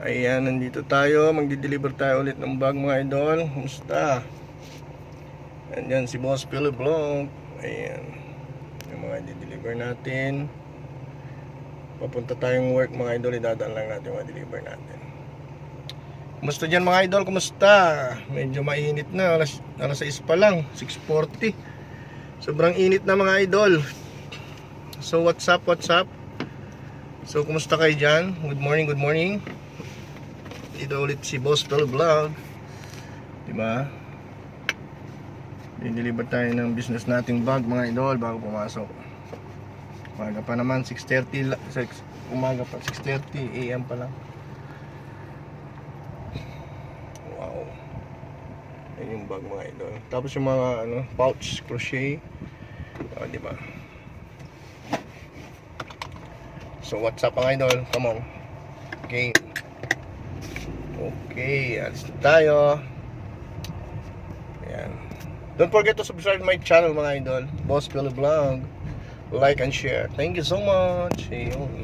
Ayan, nandito tayo. Magdi-deliver tayo ulit ng bag mga idol. Kumusta? Andyan si Boss Philip Blanc. Ayan. Yung mga di-deliver natin. Papunta tayong work mga idol. Idadaan lang natin mga deliver natin. Kumusta dyan mga idol? Kumusta? Medyo mainit na. Alas, alas 6 pa lang. 6.40. Sobrang init na mga idol. So what's up, what's up? So kumusta kayo dyan? Good morning, good morning. Dito ulit si Boss Phil Vlog. Diba? Dideliver tayo ng business nating bag mga idol bago pumasok. Umaga pa naman, 6.30 la- six- Umaga pa, 6.30 AM pa lang. Wow. Yan yung bag mga idol. Tapos yung mga ano, pouch, crochet. O, di ba? So, what's up mga idol? Come on. Okay. Okay, alis na tayo. Ayan. Don't forget to subscribe my channel mga idol. Boss Philip Vlog. Like and share. Thank you so much. Ayun.